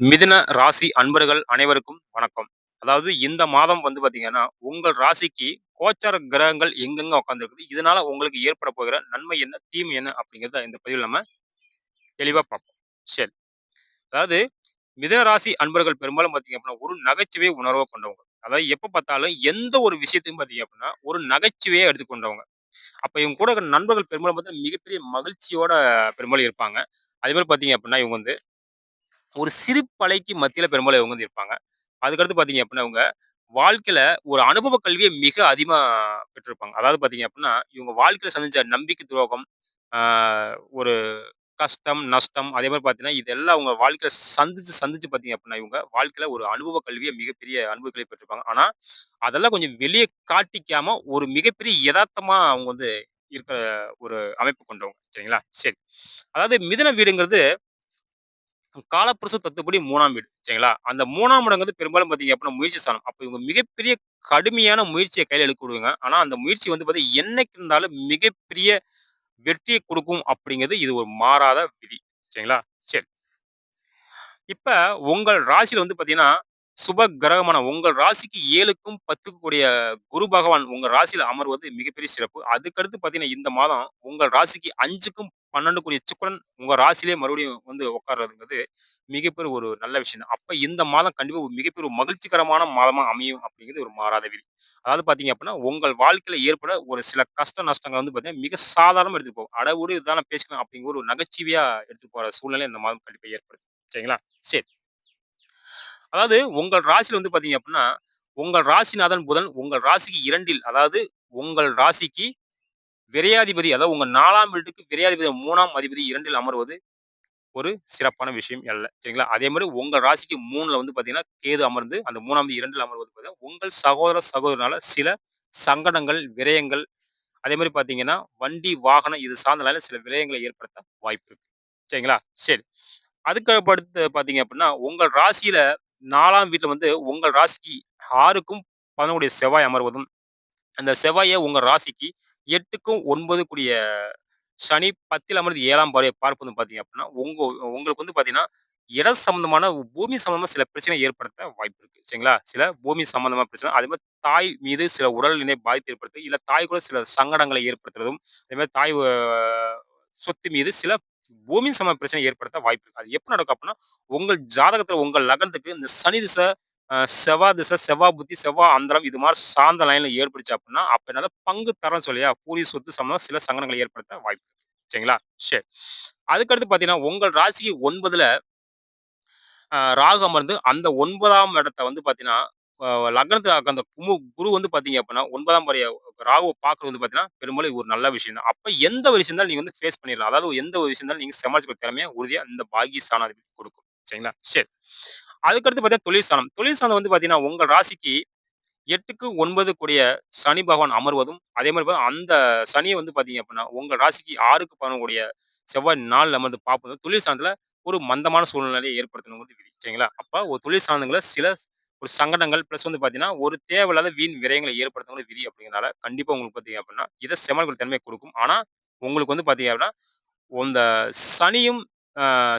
மிதுன ராசி அன்பர்கள் அனைவருக்கும் வணக்கம். அதாவது இந்த மாதம் வந்து பார்த்தீங்கன்னா, உங்கள் ராசிக்கு கோச்சார கிரகங்கள் எங்கெங்க உட்காந்துருக்குது இதனால உங்களுக்கு ஏற்பட போகிற நன்மை என்ன? தீமை என்ன? அப்படிங்கிறத இந்த பதிவில் நம்ம தெளிவாக பார்ப்போம். சரி. அதாவது மிதுன ராசி அன்பர்கள் பெரும்பாலும் பார்த்தீங்க அப்படின்னா, ஒரு நகைச்சுவை உணர்வை கொண்டவங்க. அதாவது எப்போ பார்த்தாலும் எந்த ஒரு விஷயத்தையும் பார்த்தீங்க அப்படின்னா, ஒரு நகைச்சுவையை எடுத்துக்கொண்டவங்க. அப்போ இவங்க கூட இருக்கிற நண்பர்கள் பெரும்பாலும் பார்த்தீங்கன்னா, மிகப்பெரிய மகிழ்ச்சியோட பெரும்பாலும் இருப்பாங்க. அதே மாதிரி பார்த்தீங்க அப்படின்னா, இவங்க வந்து ஒரு சிரிப்பலைக்கு மத்தியில பெரும்பாலும் இவங்க வந்து இருப்பாங்க. அதுக்கடுத்து பார்த்தீங்க அப்படின்னா இவங்க வாழ்க்கையில ஒரு அனுபவ கல்வியை மிக அதிகமா பெற்றிருப்பாங்க. அதாவது பார்த்தீங்க அப்படின்னா இவங்க வாழ்க்கையில சந்திச்ச நம்பிக்கை துரோகம், ஒரு கஷ்டம், நஷ்டம் அதே மாதிரி பார்த்தீங்கன்னா, இதெல்லாம் அவங்க வாழ்க்கையில சந்திச்சு சந்திச்சு பார்த்தீங்க அப்படின்னா இவங்க வாழ்க்கையில ஒரு அனுபவ கல்வியை மிகப்பெரிய அனுபவ கல்வி பெற்றிருப்பாங்க. ஆனா, அதெல்லாம் கொஞ்சம் வெளியே காட்டிக்காம ஒரு மிகப்பெரிய யதார்த்தமாக அவங்க வந்து இருக்கிற ஒரு அமைப்பு கொண்டவங்க. சரிங்களா? சரி. அதாவது மிதுன வீடுங்கிறது காலப்புருஷ தத்துப்படி மூணாம் வீடு. சரிங்களா? அந்த மூணாம் இடங்கிறது பெரும்பாலும் பார்த்தீங்க அப்படின்னா முயற்சி ஸ்தானம். அப்போ இவங்க மிகப்பெரிய கடுமையான முயற்சிய கையில விடுவாங்க ஆனா அந்த முயற்சி வந்து பார்த்தீங்கன்னா, என்னைக்கு இருந்தாலும் மிகப்பெரிய வெற்றியை கொடுக்கும் அப்படிங்கிறது இது ஒரு மாறாத விதி. சரிங்களா? சரி. இப்ப உங்கள் ராசியில வந்து பார்த்தீங்கன்னா, சுப கிரகமான உங்கள் ராசிக்கு 7க்கும் 10க்கும் கூடிய குரு பகவான் உங்க ராசியில அமர்வது மிகப்பெரிய சிறப்பு. அதுக்கடுத்து பார்த்தீங்கன்னா, இந்த மாதம் உங்கள் ராசிக்கு அஞ்சுக்கும் 12 கூடிய சுக்கிரன் உங்க மறுபடியும் வந்து உட்கார்றதுங்கிறது மிகப்பெரிய ஒரு நல்ல விஷயம் தான். அப்ப இந்த மாதம் கண்டிப்பா ஒரு மிகப்பெரிய ஒரு மகிழ்ச்சிகரமான மாதமா அமையும் அப்படிங்கிறது ஒரு மாறாத விதி. அதாவது பார்த்தீங்க அப்படின்னா, உங்கள் வாழ்க்கையில ஏற்பட ஒரு சில கஷ்ட நஷ்டங்கள் வந்து பார்த்தீங்கன்னா, மிக சாதாரணமா எடுத்துட்டு போகும். அட வுடு இதான பேசிக்கலாம் அப்படிங்கிற ஒரு நகைச்சுவையா எடுத்துட்டு போற சூழ்நிலை இந்த மாதம் கண்டிப்பா ஏற்படுது. சரிங்களா? சரி. அதாவது உங்கள் ராசியில வந்து பார்த்தீங்க அப்படின்னா, உங்கள் ராசிநாதன் புதன் உங்கள் ராசிக்கு இரண்டில் அதாவது உங்கள் ராசிக்கு விரையாதிபதி அதாவது உங்கள் நாலாம் வீட்டுக்கு விரையாதிபதி மூணாம் அதிபதி இரண்டில் அமர்வது ஒரு சிறப்பான விஷயம் அல்ல. சரிங்களா? அதே மாதிரி உங்கள் ராசிக்கு மூணில் வந்து பார்த்தீங்கன்னா, கேது அமர்ந்து அந்த மூணாவது இரண்டில் அமர்வது பார்த்தீங்கன்னா, உங்கள் சகோதர, சகோதரனால சில சங்கடங்கள், விரயங்கள் அதே மாதிரி பார்த்தீங்கன்னா, வண்டி, வாகனம் இது சார்ந்தனால சில விரயங்களை ஏற்படுத்த வாய்ப்பு இருக்கு. சரிங்களா? சரி. அதுக்கு பார்த்தீங்க அப்படின்னா, உங்கள் ராசியில நாலாம் வீட்டில் வந்து உங்கள் ராசிக்கு ஆறுக்கும் பதினோடைய செவ்வாய் அமர்வதும், அந்த செவ்வாயை உங்கள் ராசிக்கு 8க்கும் 9 கூடிய சனி 10ல் அமர்ந்து 7ஆம் பார்ப்பது வந்து பார்த்தீங்க அப்படின்னா, உங்க உங்களுக்கு வந்து பார்த்தீங்கன்னா, இடம் சம்மந்தமான பூமி சம்மந்தமாக சில பிரச்சனை ஏற்படுத்த வாய்ப்பு இருக்கு. சரிங்களா? சில பூமி சம்மந்தமான பிரச்சனை. அதே மாதிரி தாய் மீது சில உடல்நிலை பாதிப்பு ஏற்படுத்து, இல்லை தாய் கூட சில சங்கடங்களை ஏற்படுத்துறதும், அதே தாய் சொத்து மீது சில பூமி சம்மந்த பிரச்சனை ஏற்படுத்த வாய்ப்பு இருக்கு. அது எப்போ நடக்கும் அப்படின்னா உங்கள் ஜாதகத்தில் உங்கள் லக்னத்துக்கு இந்த சனி திசை, அ செவ்வா திசை, செவ்வா புத்தி, செவ்வா அந்தரம் இது மாரி சார்ந்த லைன்ல ஏற்பட்டுச்சு அப்டின்னா, அப்ப என்னது பங்கு தரேன்னு சொல்லியா பூரி சொத்து சம்மந்தமா சில சங்கடங்களை ஏற்படுத்த வாய்ப்பு இருக்கு. சரிங்களா? சரி. அதுக்கடுத்து பார்த்தீங்கன்னா, உங்கள் ராசிக்கு 9ல அ ராகு அமர்ந்து அந்த 9ஆம் இடத்த வந்து பார்த்தீங்கன்னா, அ அந்த குமு குரு வந்து பார்த்தீங்க அப்டின்னா, 9ஆம் பார்வைய ராகுவ பார்க்குறது வந்து பார்த்தீங்கன்னா, பெரும்பாலும் ஒரு நல்ல விஷயம் தான். அப்ப எந்த ஒரு விஷயம் இருந்தாலும் நீங்க வந்து ஃபேஸ் பண்ணிடலாம் அதாவது எந்த ஒரு விஷயம் இருந்தாலும் நீங்க சமாளிச்சுக்கிற திறமைய உறுதியா இந்த பாக்கிய ஸ்தானாதிபதி குடுக்கும். சரிங்களா? சரி. அதுக்கடுத்து பார்த்தீங்கன்னா, தொழிற்சாலம் ஸ்தானம். தொழில் வந்து பார்த்தீங்கன்னா, உங்கள் ராசிக்கு 8க்கு 9 கூடிய சனி பகவான் அமர்வதும், அதே மாரி அந்த சனியை வந்து பார்த்தீங்க அப்படின்னா உங்கள் ராசிக்கு 6க்கு 11 கூடிய செவ்வாய் நாளில் அமர்ந்து பார்ப்பதும், தொழில் ஒரு மந்தமான சூழ்நிலையை ஏற்படுத்தணுங்கிறது விதி. சரிங்களா? அப்போ ஒரு தொழில் சில ஒரு சங்கடங்கள் ப்ளஸ் வந்து பார்த்தீங்கன்னா, ஒரு தேவையில்லாத வீண் விரயங்களை ஏற்படுத்தணுங்கிறது விதி அப்படிங்கிறனால, கண்டிப்பாக உங்களுக்கு பார்த்தீங்க அப்படின்னா இதை செமல்கள் தன்மை கொடுக்கும் ஆனால் உங்களுக்கு வந்து பார்த்தீங்க அப்படின்னா இந்த சனியும்,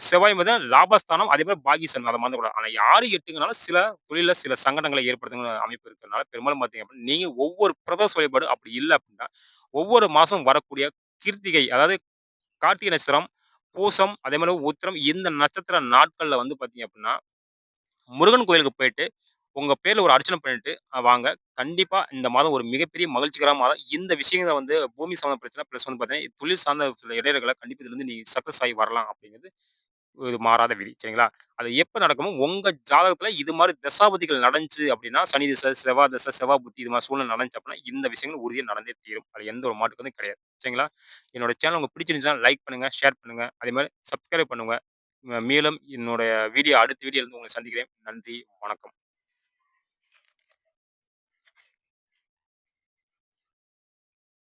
செவ்வாய் மதம் லாபஸ்தானம், அதே மாதிரி பாகிஸ்தான் அதை அத மறந்துறக்கூடாது. ஆனா 6, 8ங்கனால சில தொழிலில் சில சங்கடங்களை ஏற்படுத்துங்கிற அமைப்பு இருக்கிறனால, பெரும்பாலும் பார்த்தீங்க அப்படின்னா நீங்கள் ஒவ்வொரு பிரதோஷ வழிபாடு அப்படி இல்லை அப்படின்னா ஒவ்வொரு மாதம் வரக்கூடிய கிருத்திகை அதாவது கார்த்திகை நட்சத்திரம், பூசம், அதே மாதிரி உத்திரம் இந்த நட்சத்திர நாட்களில் வந்து பார்த்தீங்க அப்படின்னா முருகன் கோயிலுக்கு போயிட்டு, உங்க பேர்ல ஒரு அர்ச்சனை பண்ணிட்டு வாங்க. கண்டிப்பா இந்த மாதம் ஒரு மிகப்பெரிய மகிழ்ச்சிகரமான மாதம். இந்த விஷயங்கள வந்து பூமி சார்ந்த பிரச்சனை பிளஸ் வந்து பார்த்தீங்கன்னா, தொழில் சார்ந்த சில இடையூறுகள கண்டிப்பா இதுலருந்து நீங்க சக்சஸ் ஆகி வரலாம் அப்படிங்கிறது ஒரு மாறாத விதி. சரிங்களா? அது எப்ப நடக்குமோ, உங்க ஜாதகத்துல இது மாரி தசாபதிகள் நடந்துச்சு அப்படின்னா சனி திசை, செவ்வா திசை, செவ்வா புத்தி இது மாரி சூழ்நிலை நடந்துச்சு அப்படின்னா, இந்த விஷயங்கள் உறுதியா நடந்தே தீரும். அது எந்த ஒரு மாற்று கருத்தும் கிடையாது. சரிங்களா? என்னோட சேனல் உங்களுக்கு பிடிச்சிருந்துச்சுன்னா லைக் பண்ணுங்க, ஷேர் பண்ணுங்க. அதே மாரி சப்ஸ்கிரைப் பண்ணுங்க. மேலும் என்னுடைய வீடியோ அடுத்த வீடியோல வந்து உங்களை சந்திக்கிறேன். நன்றி, வணக்கம்.